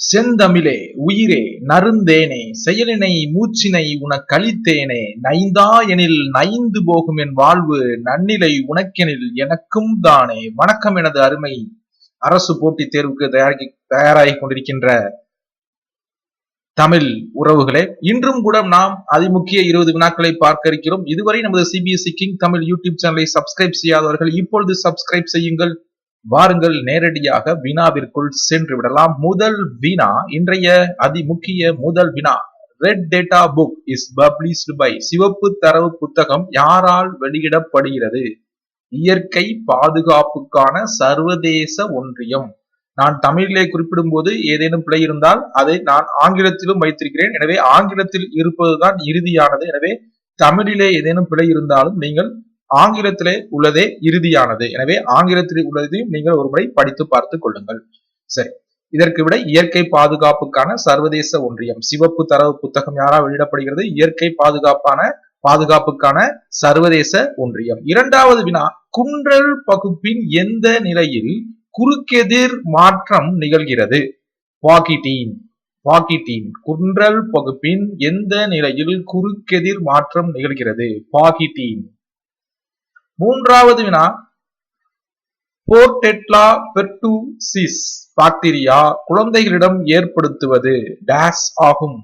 செந்தமிழே உயிரே நருந்தேனே செயலினை மூச்சினை உனக்களித்தேனே நைந்தா எனில் நைந்து போகும் என் வாழ்வு நன்னிலை உனக்கெனில் எனக்கும் தானே. வணக்கம் எனது அருமை அரசு போட்டித் தேர்வுக்கு தயாரி தயாராகி கொண்டிருக்கின்ற தமிழ் உறவுகளே இன்றும் கூட நாம் அதிமுக்கிய இருபது வினாக்களை பார்க்க இருக்கிறோம். இதுவரை நமது சிபிஎஸ்இ கிங் தமிழ் யூடியூப் சேனலை சப்ஸ்கிரைப் செய்யாதவர்கள் இப்பொழுது சப்ஸ்கிரைப் செய்யுங்கள். வாருங்கள் நேரடியாக வினாவிற்குள் சென்று விடலாம். முதல் வினா இன்றைய அதிமுக்கிய முதல் வினா red data book is published by சிவப்பு தரவு புத்தகம் யாரால் வெளியிடப்படுகிறது? இயற்கை பாதுகாப்புக்கான சர்வதேச ஒன்றியம். நான் தமிழிலே குறிப்பிடும் போது ஏதேனும் பிழை இருந்தால் அதை நான் ஆங்கிலத்திலும் வைத்திருக்கிறேன். எனவே ஆங்கிலத்தில் இருப்பதுதான் இறுதியானது. எனவே தமிழிலே ஏதேனும் பிழை இருந்தாலும் நீங்கள் ஆங்கிலத்திலே உள்ளதே இறுதியானது. எனவே ஆங்கிலத்திலே உள்ளதையும் நீங்கள் ஒரு முறை படித்து பார்த்து கொள்ளுங்கள். சரி. இதற்கு விட இயற்கை பாதுகாப்புக்கான சர்வதேச ஒன்றியம். சிவப்பு தரவு புத்தகம் யாரா வெளியிடப்படுகிறது? இயற்கை பாதுகாப்பான பாதுகாப்புக்கான சர்வதேச ஒன்றியம். இரண்டாவது வினா குன்றல் பகுப்பின் எந்த நிலையில் குறுக்கெதிர் மாற்றம் நிகழ்கிறது? பாக்கிட்டீன் பாக்கிட்டீன் குன்றல் பகுப்பின் எந்த நிலையில் குறுக்கெதிர் மாற்றம் நிகழ்கிறது? பாகிட்டீன் மூன்றாவது வினா. போர்டெட்லா பெர்டூசிஸ் பாக்டீரியா குழந்தைகளிடம் ஏற்படுத்துவது. டேஸ் ஆகும்.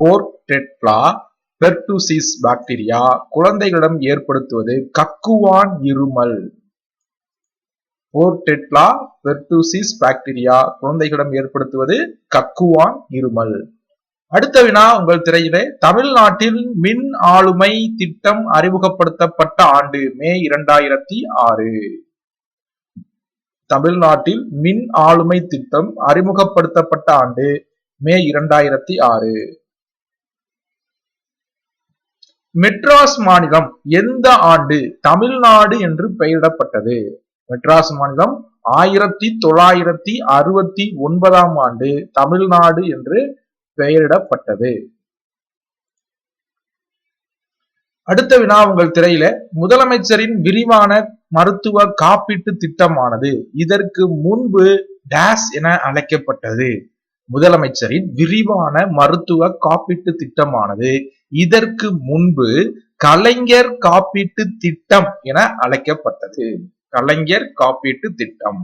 போர்டெட்லா பெர்டூசிஸ் பாக்டீரியா குழந்தைகளிடம் ஏற்படுத்துவது. கக்குவான் இருமல். போர்டெட்லா பெர்டூசிஸ் பாக்டீரியா குழந்தைகளிடம் ஏற்படுத்துவது கக்குவான் இருமல். அடுத்த வினா உங்கள் திரையிலே. தமிழ்நாட்டில் மின் ஆளுமை திட்டம் அறிமுகப்படுத்தப்பட்ட ஆண்டு மே இரண்டாயிரத்தி ஆறு. தமிழ்நாட்டில் மின் ஆளுமை திட்டம் அறிமுகப்படுத்தப்பட்ட ஆண்டு மே இரண்டாயிரத்தி ஆறு. மெட்ராஸ் மாநிலம் எந்த ஆண்டு தமிழ்நாடு என்று பெயரிடப்பட்டது? மெட்ராஸ் மாநிலம் ஆயிரத்தி தொள்ளாயிரத்தி அறுபத்தி ஒன்பதாம் ஆண்டு தமிழ்நாடு என்று பெயரிடப்பட்டது. அடுத்த வினா உங்கள் திரையில முதலமைச்சரின் விரிவான மருத்துவ காப்பீட்டு திட்டமானது. இதற்கு முன்பு டேஸ் என அழைக்கப்பட்டது. முதலமைச்சரின் விரிவான மருத்துவ காப்பீட்டு திட்டமானது. இதற்கு முன்பு கலைஞர் காப்பீட்டு திட்டம் என அழைக்கப்பட்டது. கலைஞர் காப்பீட்டு திட்டம்.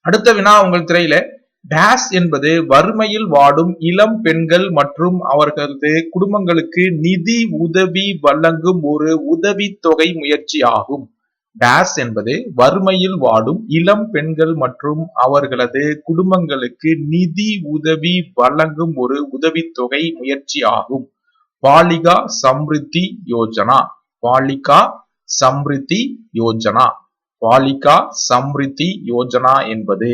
அடுத்த வினா உங்கள் திரையில டேஸ் என்பது வறுமையில் வாடும் இளம் பெண்கள் மற்றும் அவர்களது குடும்பங்களுக்கு நிதி உதவி வழங்கும் ஒரு உதவி தொகை முயற்சி ஆகும் டேஸ் என்பது வறுமையில் வாடும் இளம் பெண்கள் மற்றும் அவர்களது குடும்பங்களுக்கு நிதி உதவி வழங்கும் ஒரு உதவித்தொகை முயற்சி ஆகும் பாலிகா சம்ருத்தி யோஜனா. பாலிகா சம்ருத்தி யோஜனா. பாலிகா சம்ருத்தி யோஜனா என்பது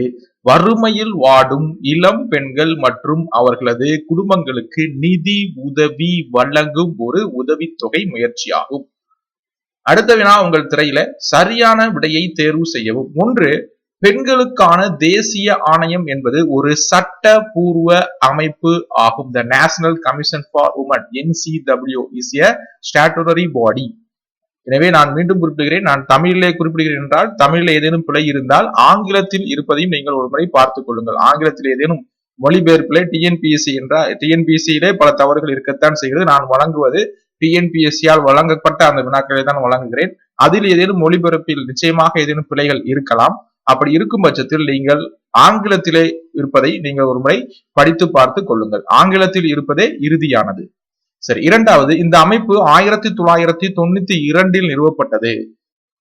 வறுமையில் வாடும் இளம் பெண்கள் மற்றும் அவர்களது குடும்பங்களுக்கு நிதி உதவி வழங்கும் ஒரு உதவித்தொகை முயற்சியாகும். அடுத்த வினா உங்கள் திரையில சரியான விடையை தேர்வு செய்யவும். ஒன்று பெண்களுக்கான தேசிய ஆணையம் என்பது ஒரு சட்டபூர்வ அமைப்பு ஆகும். The national commission for women NCW is a statutory body எனவே நான் மீண்டும் குறிப்பிடுகிறேன் நான் தமிழிலே குறிப்பிடுகிறேன் என்றால் தமிழில் ஏதேனும் பிழை இருந்தால் ஆங்கிலத்தில் இருப்பதையும் நீங்கள் ஒரு முறை பார்த்துக் கொள்ளுங்கள். ஆங்கிலத்தில் ஏதேனும் மொழிபெயர்ப்பிலே டிஎன்பிஎஸ்சி என்றால் டிஎன்பிஎஸ்சியிலே பல தவறுகள் இருக்கத்தான் செய்கிறது. நான் வழங்குவது டிஎன்பிஎஸ்சியால் வழங்கப்பட்ட அந்த வினாக்களை தான் வழங்குகிறேன். அதில் ஏதேனும் மொழிபெயர்ப்பில் நிச்சயமாக ஏதேனும் பிழைகள் இருக்கலாம். அப்படி இருக்கும் பட்சத்தில் நீங்கள் ஆங்கிலத்திலே இருப்பதை நீங்கள் ஒரு முறை படித்து பார்த்து கொள்ளுங்கள். ஆங்கிலத்தில் இருப்பதே இறுதியானது. சரி இரண்டாவது இந்த அமைப்பு ஆயிரத்தி தொள்ளாயிரத்தி தொண்ணூத்தி இரண்டில் நிறுவப்பட்டது.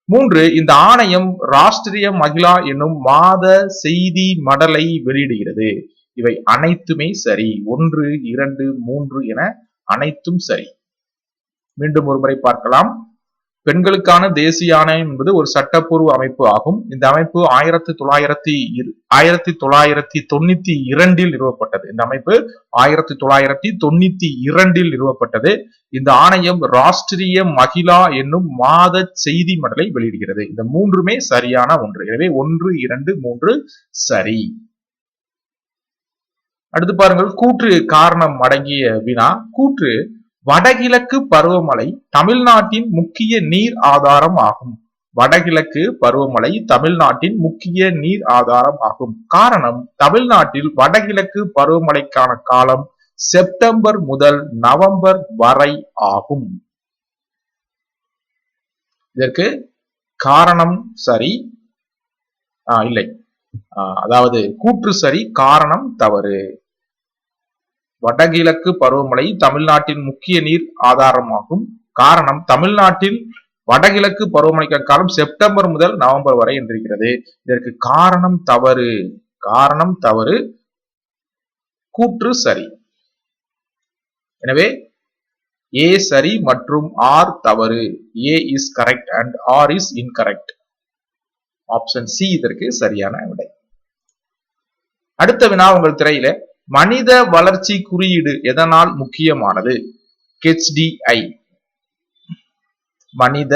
மூன்று இந்த ஆணையம் ராஷ்டிரிய மகிழா என்னும் மாத செய்தி மடலை வெளியிடுகிறது. இவை அனைத்துமே சரி. ஒன்று இரண்டு மூன்று என அனைத்தும் சரி. மீண்டும் ஒரு முறை பார்க்கலாம். பெண்களுக்கான தேசிய ஆணையம் என்பது ஒரு சட்டப்பூர்வ அமைப்பு ஆகும். இந்த அமைப்பு ஆயிரத்தி தொள்ளாயிரத்தி ஆயிரத்தி தொள்ளாயிரத்தி தொண்ணூத்தி இரண்டில் நிறுவப்பட்டது. இந்த அமைப்பு ஆயிரத்தி தொள்ளாயிரத்தி தொண்ணூத்தி இரண்டில் நிறுவப்பட்டது. இந்த ஆணையம் ராஷ்டிரிய மகிழா என்னும் மாத செய்தி மடலை வெளியிடுகிறது. இந்த மூன்றுமே சரியான ஒன்று. எனவே ஒன்று இரண்டு மூன்று சரி. அடுத்து பாருங்கள் கூற்று காரணம் அடங்கிய வினா. கூற்று வடகிழக்கு பருவமழை தமிழ்நாட்டின் முக்கிய நீர் ஆதாரம் ஆகும். வடகிழக்கு பருவமழை தமிழ்நாட்டின் முக்கிய நீர் ஆதாரம் ஆகும். காரணம் தமிழ்நாட்டில் வடகிழக்கு பருவமழைக்கான காலம் செப்டம்பர் முதல் நவம்பர் வரை ஆகும். இதற்கு காரணம் சரி இல்லை. அதாவது கூற்று சரி காரணம் தவறு. வடகிழக்கு பருவமழை தமிழ்நாட்டின் முக்கிய நீர் ஆதாரமாகும். காரணம் தமிழ்நாட்டில் வடகிழக்கு பருவமழைக்கான காலம் செப்டம்பர் முதல் நவம்பர் வரை என்றிருக்கிறது. இதற்கு காரணம் தவறு. காரணம் தவறு. கூற்று சரி. எனவே ஏ சரி மற்றும் ஆர் தவறு. A is correct and R is incorrect. Option C இதற்கு சரியான விடை. அடுத்த வினா உங்கள் திரையில. மனித வளர்ச்சி குறியீடு எதனால் முக்கியமானது? ஹெச்டிஐ மனித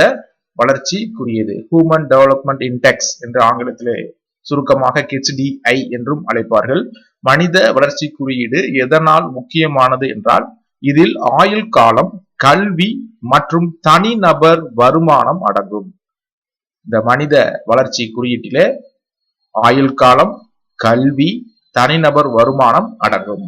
வளர்ச்சி குறியீடு. ஹியூமன் டெவலப்மெண்ட் இன்டெக்ஸ் என்று ஆங்கிலத்திலே சுருக்கமாக ஹெச்டிஐ என்றும் அழைப்பார்கள். மனித வளர்ச்சி குறியீடு எதனால் முக்கியமானது என்றால் இதில் ஆயுள் காலம் கல்வி மற்றும் தனிநபர் வருமானம் அடங்கும். இந்த மனித வளர்ச்சி குறியீட்டிலே ஆயுள் காலம் கல்வி தனிநபர் வருமானம் அடங்கும்.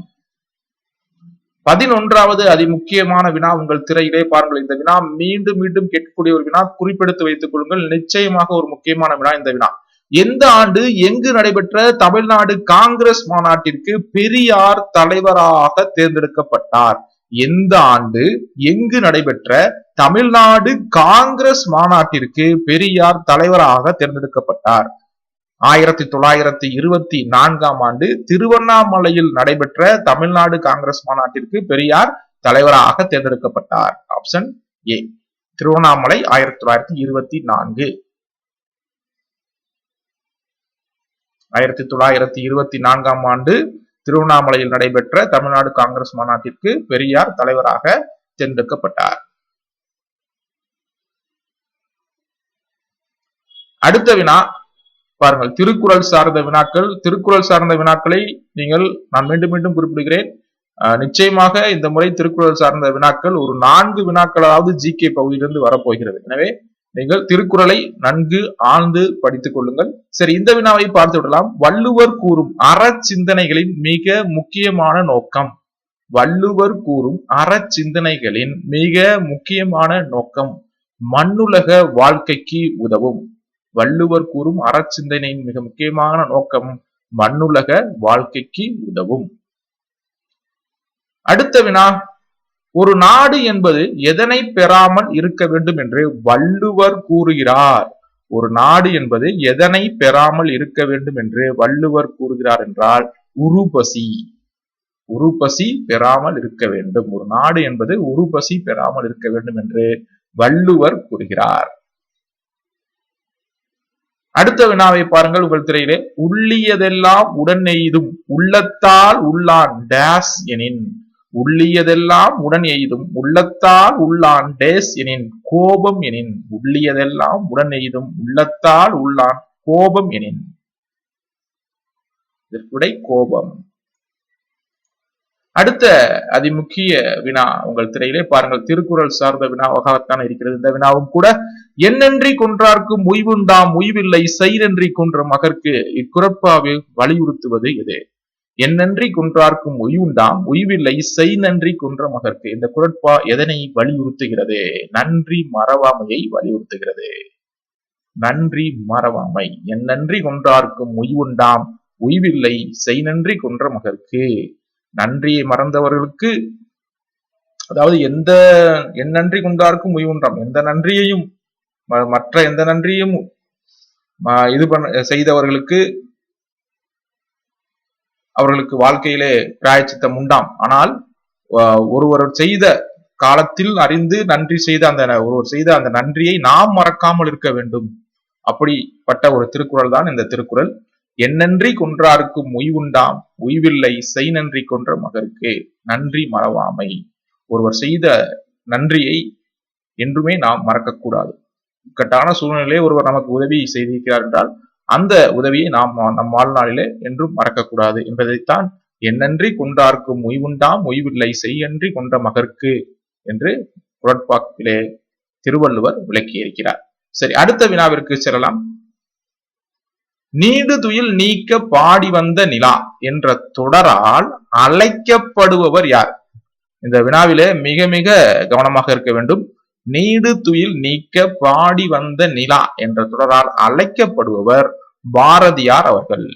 பதினொன்றாவது அதி முக்கியமான வினா உங்கள் திரையிலே பாருங்கள். இந்த வினா மீண்டும் மீண்டும் கேட்கக்கூடிய ஒரு வினா. குறிப்பெடுத்து வைத்துக் கொள்ளுங்கள். நிச்சயமாக ஒரு முக்கியமான வினா இந்த வினா. எந்த ஆண்டு எங்கு நடைபெற்ற தமிழ்நாடு காங்கிரஸ் மாநாட்டிற்கு பெரியார் தலைவராக தேர்ந்தெடுக்கப்பட்டார்? எந்த ஆண்டு எங்கு நடைபெற்ற தமிழ்நாடு காங்கிரஸ் மாநாட்டிற்கு பெரியார் தலைவராக தேர்ந்தெடுக்கப்பட்டார்? ஆயிரத்தி தொள்ளாயிரத்தி இருபத்தி நான்காம் ஆண்டு திருவண்ணாமலையில் நடைபெற்ற தமிழ்நாடு காங்கிரஸ் மாநாட்டிற்கு பெரியார் தலைவராக தேர்ந்தெடுக்கப்பட்டார். ஆப்ஷன் ஏ திருவண்ணாமலை ஆயிரத்தி தொள்ளாயிரத்தி இருபத்தி நான்கு. ஆயிரத்தி தொள்ளாயிரத்தி இருபத்தி நான்காம் ஆண்டு திருவண்ணாமலையில் நடைபெற்ற தமிழ்நாடு காங்கிரஸ் மாநாட்டிற்கு பெரியார் தலைவராக தேர்ந்தெடுக்கப்பட்டார். அடுத்த வினா பாருங்கள் திருக்குறள் சார்ந்த வினாக்கள் திருக்குறள் சார்ந்த வினாக்களை நீங்கள் நான் மீண்டும் மீண்டும் குறிப்பிடுகிறேன். நிச்சயமாக இந்த முறை திருக்குறள் சார்ந்த வினாக்கள் ஒரு நான்கு வினாக்களாவது ஜி கே பகுதியிலிருந்து வரப்போகிறது. எனவே நீங்கள் திருக்குறளை நன்கு ஆழ்ந்து படித்துக் கொள்ளுங்கள். சரி இந்த வினாவை பார்த்து விடலாம். வள்ளுவர் கூறும் அற சிந்தனைகளின் மிக முக்கியமான நோக்கம். வள்ளுவர் கூறும் அற சிந்தனைகளின் மிக முக்கியமான நோக்கம் மண்ணுலக வாழ்க்கைக்கு உதவும். வள்ளுவர் கூறும் அறச்சிந்தனையின் மிக முக்கியமான நோக்கம் மண்ணுலக வாழ்க்கைக்கு உதவும். அடுத்த வினா ஒரு நாடு என்பது எதனை பெறாமல் இருக்க வேண்டும் என்று வள்ளுவர் கூறுகிறார். ஒரு நாடு என்பது எதனை பெறாமல் இருக்க வேண்டும் என்று வள்ளுவர் கூறுகிறார் என்றால் உருபசி. உருபசி பெறாமல் இருக்க வேண்டும். ஒரு நாடு என்பது உருபசி பெறாமல் இருக்க வேண்டும் என்று வள்ளுவர் கூறுகிறார். அடுத்த வினாவை பாருங்கள் உங்கள் திரையிலே. உள்ளியதெல்லாம் உடன் எய்தும் உள்ளத்தால் உள்ளான் டேஸ் எனின். உள்ளியதெல்லாம் உடன் எய்தும் உள்ளத்தால் உள்ளான் டேஸ் எனின். கோபம் எனின். உள்ளியதெல்லாம் உடன் எய்தும் உள்ளத்தால் உள்ளான் கோபம் எனின். இதற்குடை கோபம். அடுத்த அதிமுக்கிய வினா உங்கள் திரையிலே பாருங்கள். திருக்குறள் சார்ந்த வினாவாகத்தான் இருக்கிறது. இந்த வினாவும் கூட என்னன்றி கொன்றார்க்கும் உய்வுண்டாம் உய்வில்லை செயலன்றி கொன்ற மகற்கு இக்குறப்பாவில் வலியுறுத்துவது எது? என்னன்றி கொன்றார்க்கும் உய்வுண்டாம் உய்வில்லை செய் நன்றி கொன்ற மகற்கு. இந்த குரட்பா எதனை வலியுறுத்துகிறது? நன்றி மறவாமையை வலியுறுத்துகிறது. நன்றி மறவாமை. என் நன்றி கொன்றார்க்கும் உய்வுண்டாம் உய்வில்லை செய் நன்றி கொன்ற மகற்கு நன்றியை மறந்தவர்களுக்கு அதாவது எந்த என் நன்றி கொண்டாருக்கும் உய்வுன்றாம் எந்த நன்றியையும் மற்ற எந்த நன்றியும் இது பண்ண செய்தவர்களுக்கு அவர்களுக்கு வாழ்க்கையிலே பிராயச்சித்தம் உண்டாம். ஆனால் ஒருவர் செய்த காலத்தில் அறிந்து நன்றி செய்த அந்த ஒருவர் செய்த அந்த நன்றியை நாம் மறக்காமல் இருக்க வேண்டும். அப்படிப்பட்ட ஒரு திருக்குறள் தான் இந்த திருக்குறள். என்னன்றி கொன்றாருக்கும் உய்வுண்டாம் உய்வில்லை செய் நன்றி கொன்ற மகருக்கு நன்றி மறவாமை. ஒருவர் செய்த நன்றியை என்றுமே நாம் மறக்கக்கூடாது இக்கட்டான சூழ்நிலையிலே ஒருவர் நமக்கு உதவி செய்திருக்கிறார் என்றால் அந்த உதவியை நாம் நம் வாழ்நாளிலே என்றும் மறக்கக்கூடாது என்பதைத்தான் என்னன்றி கொன்றார்க்கும் உய்வுண்டாம் உய்வில்லை செய்யன்றி கொன்ற மகற்கு என்று குரட்பாக்கிலே திருவள்ளுவர் விளக்கியிருக்கிறார். சரி அடுத்த வினாவிற்கு செல்லலாம். நீடு துயில் நீக்க பாடி வந்த நிலா என்ற தொடரால் அழைக்கப்படுபவர் யார்? இந்த வினாவிலே மிக மிக கவனமாக இருக்க வேண்டும். நீடு துயில் நீக்க பாடி வந்த நிலா என்ற தொடரால் அழைக்கப்படுபவர் பாரதியார் அவர்கள்.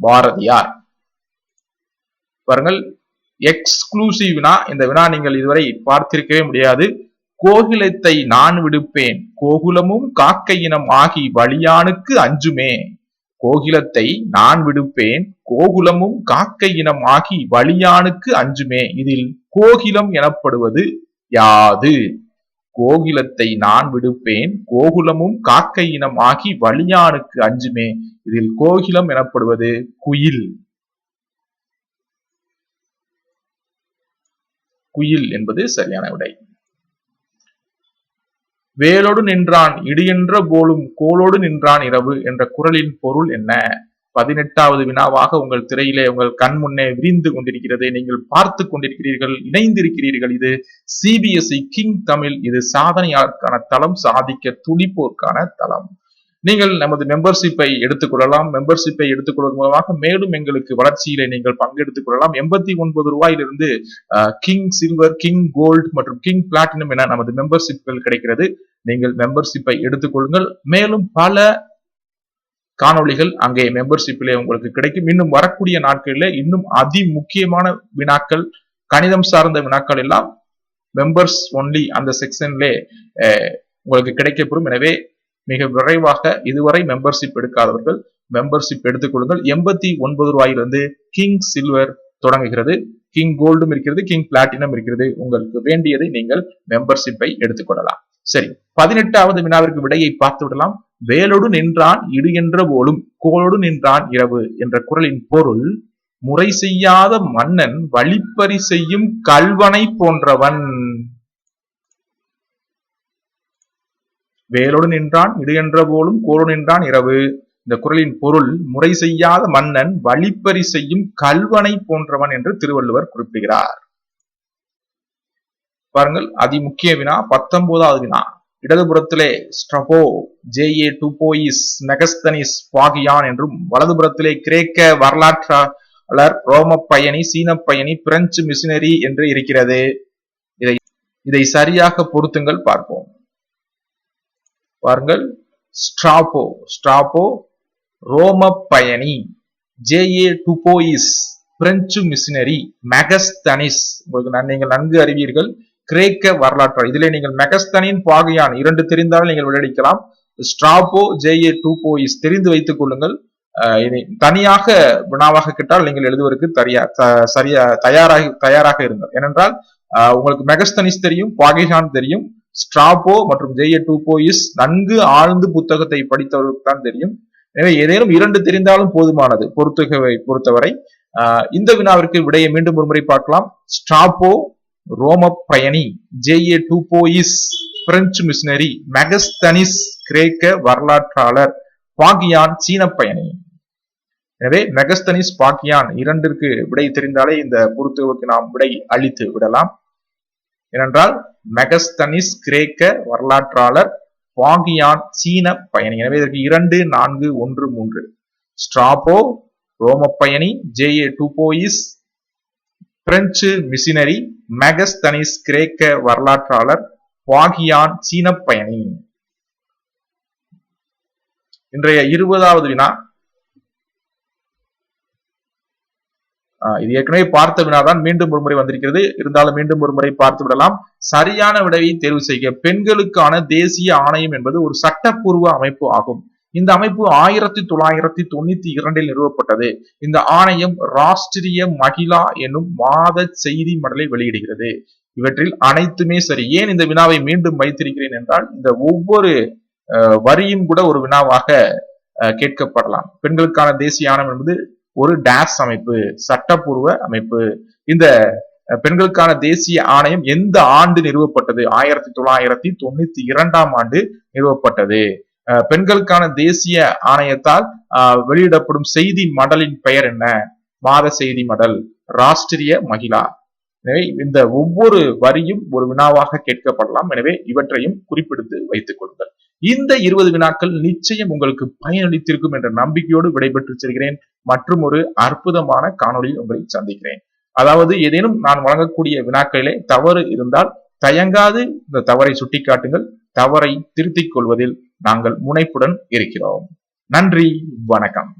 பாரதியார். பாருங்கள் எக்ஸ்க்ளூசிவ் வினா. இந்த வினா நீங்கள் இதுவரை பார்த்திருக்கவே முடியாது. கோகுலத்தை நான் விடுப்பேன். கோகுலமும் காக்கையினம் ஆகி வழியானுக்கு அஞ்சுமே. கோகிலத்தை நான் விடுப்பேன். கோகுலமும் காக்கையினம் ஆகி வழியானுக்கு அஞ்சுமே. இதில் கோகிலம் எனப்படுவது யாது? கோகிலத்தை நான் விடுப்பேன். கோகுலமும் காக்கை இனம் ஆகி வழியானுக்கு அஞ்சுமே. இதில் கோகிலம் எனப்படுவது குயில். குயில் என்பது சரியான விடை. வேலோடு நின்றான் இடியென்ற போலும் கோலோடு நின்றான் இரவு என்ற குரலின் பொருள் என்ன? பதினெட்டாவது வினாவாக உங்கள் திரையிலே உங்கள் கண் முன்னே விரிந்து கொண்டிருக்கிறது. நீங்கள் பார்த்து கொண்டிருக்கிறீர்கள் இணைந்திருக்கிறீர்கள். இது சிபிஎஸ்இ கிங் தமிழ். இது சாதனையாளருக்கான தளம் சாதிக்க துடிப்போர்க்கான தளம். நீங்கள் நமது மெம்பர்ஷிப்பை எடுத்துக்கொள்ளலாம். மெம்பர்ஷிப்பை எடுத்துக்கொள்வதன் மூலமாக மேலும் எங்களுக்கு வளர்ச்சியிலே நீங்கள் பங்கெடுத்துக் கொள்ளலாம். எண்பத்தி ஒன்பது ரூபாயிலிருந்து கிங் சில்வர் கிங் கோல்டு மற்றும் கிங் பிளாட்டினம் என நமது மெம்பர்ஷிப்கள் கிடைக்கிறது. நீங்கள் மெம்பர்ஷிப்பை எடுத்துக்கொள்ளுங்கள் மேலும் பல காணொளிகள் அங்கே மெம்பர்ஷிப்பிலே உங்களுக்கு கிடைக்கும். இன்னும் வரக்கூடிய நாட்களில் இன்னும் அதி முக்கியமான வினாக்கள் கணிதம் சார்ந்த வினாக்கள் எல்லாம் மெம்பர்ஸ் ஒன்லி அந்த செக்ஷன்லே உங்களுக்கு கிடைக்கப்படும் எனவே மிக விரைவாக இதுவரை மெம்பர்ஷிப் எடுக்காதவர்கள் மெம்பர்ஷிப் எடுத்துக் கொடுங்கள் எண்பத்தி ஒன்பது ரூபாயிலிருந்து கிங் சில்வர் தொடங்குகிறது. கிங் கோல்டும் இருக்கிறது கிங் பிளாட்டினம் இருக்கிறது. உங்களுக்கு வேண்டியதை நீங்கள் மெம்பர்ஷிப்பை எடுத்துக்கொள்ளலாம் சரி பதினெட்டாவது வினாவிற்கு விடையை பார்த்து விடலாம். வேலோடு நின்றான் இடு என்ற போலும் கோலோடு நின்றான் இரவு என்ற குரலின் பொருள் முறை செய்யாத மன்னன் வழிப்பறி செய்யும் கல்வனை போன்றவன். வேலோடு நின்றான் இடு என்ற போலும் கோலோடு நின்றான் இரவு. இந்த குரலின் பொருள் முறை செய்யாத மன்னன் வழிப்பறி செய்யும் கல்வனை போன்றவன் என்று திருவள்ளுவர் குறிப்பிடுகிறார். பாருங்கள் அதி முக்கிய வினா பத்தொன்பதாவது வினா. இடதுபுறத்திலே Strabo J A Dubois Megasthenes Fahien என்றும் வலதுபுறத்திலே கிரேக்க வரலாற்றாளர் ரோம பயணி சீன பயணி பிரெஞ்சு மிஷினரி என்று இருக்கிறது. இதை இதை சரியாக பொருத்துங்கள் பார்ப்போம். பாருங்கள். ஸ்ட்ராபோ ஸ்ட்ராபோ ரோம பயணி J A Dubois French missionary Megasthenes உங்களுக்கு நீங்கள் நன்கு அறிவீர்கள். கிரேக்க வரலாற்று இதிலே நீங்கள் மெகஸ்தனின் பாகையான் இரண்டு தெரிந்தாலும் நீங்கள் விளையடிக்கலாம். ஸ்ட்ராபோ ஜேஏ டுபோயிஸ் தெரிந்து வைத்துக் கொள்ளுங்கள். தனியாக வினாவாக கேட்டால் நீங்கள் எழுதுவதற்கு தரியா சரியா தயாராக தயாராக இருங்கள். ஏனென்றால் உங்களுக்கு மெகஸ்தனிஸ் தெரியும் பாகிஹான் தெரியும். ஸ்ட்ராபோ மற்றும் ஜெய டூபோ இஸ் நன்கு ஆழ்ந்து புத்தகத்தை படித்தவர்களுக்கு தான் தெரியும். எனவே ஏதேனும் இரண்டு தெரிந்தாலும் போதுமானது பொறுத்துகவை பொறுத்தவரை. இந்த வினாவிற்கு விடையை மீண்டும் ஒரு முறை பார்க்கலாம். ஸ்ட்ராபோ ரோம பயணி J A Dubois French missionary Megasthenes கிரேக்க வரலாற்றாளர் பாகியான் சீன பயணி. எனவே மெகஸ்தனிஸ் பாக்கியான் இரண்டிற்கு விடை தெரிந்தாலே இந்த பொறுத்துவுக்கு நாம் விடை அளித்து விடலாம். ஏனென்றால் மெகஸ்தனிஸ் கிரேக்க வரலாற்றாளர் பாகியான் சீன பயணி. எனவே இதற்கு இரண்டு நான்கு ஒன்று மூன்று. ஸ்ட்ராபோ ரோம பயணி J A Dubois French missionary Megasthenes கிரேக்க வரலாற்றாளர் பாகியான் சீன பயணி. இன்றைய இருபதாவது வினா இது ஏற்கனவே பார்த்த வினாதான் மீண்டும் ஒரு முறை வந்திருக்கிறது. இருந்தாலும் மீண்டும் ஒரு முறை பார்த்து விடலாம். சரியான விடையை தேர்வு செய்ய பெண்களுக்கான தேசிய ஆணையம் என்பது ஒரு சட்டப்பூர்வ அமைப்பு ஆகும். இந்த அமைப்பு ஆயிரத்தி தொள்ளாயிரத்தி தொண்ணூத்தி இரண்டில் நிறுவப்பட்டது. இந்த ஆணையம் ராஷ்டிரிய மகிழா என்னும் மாத செய்தி மடலை வெளியிடுகிறது. இவற்றில் அனைத்துமே சரி. ஏன் இந்த வினாவை மீண்டும் வைத்திருக்கிறேன் என்றால் இந்த ஒவ்வொரு வரியும் கூட ஒரு வினாவாக கேட்கப்படலாம். பெண்களுக்கான தேசிய ஆணையம் என்பது ஒரு டேஸ் அமைப்பு சட்டப்பூர்வ அமைப்பு. இந்த பெண்களுக்கான தேசிய ஆணையம் எந்த ஆண்டு நிறுவப்பட்டது? ஆயிரத்தி தொள்ளாயிரத்தி தொண்ணூத்தி இரண்டாம் ஆண்டு நிறுவப்பட்டது. பெண்களுக்கான தேசிய ஆணையத்தால் வெளியிடப்படும் செய்தி மடலின் பெயர் என்ன? மாத செய்தி மடல் ராஷ்டிரிய மகிழா. எனவே இந்த ஒவ்வொரு வரியும் ஒரு வினாவாக கேட்கப்படலாம். எனவே இவற்றையும் குறிப்பிடுத்து வைத்துக் கொள்ளுங்கள். இந்த இருபது வினாக்கள் நிச்சயம் உங்களுக்கு பயனளித்திருக்கும் என்ற நம்பிக்கையோடு விடைபெற்று செல்கிறேன். மற்றும் ஒரு அற்புதமான காணொலியில் உங்களை சந்திக்கிறேன். அதாவது ஏதேனும் நான் வழங்கக்கூடிய வினாக்களிலே தவறு இருந்தால் தயங்காது இந்த தவறை சுட்டிக்காட்டுங்கள். தவறை திருத்திக் கொள்வதில் நாங்கள் முனைப்புடன் இருக்கிறோம். நன்றி வணக்கம்.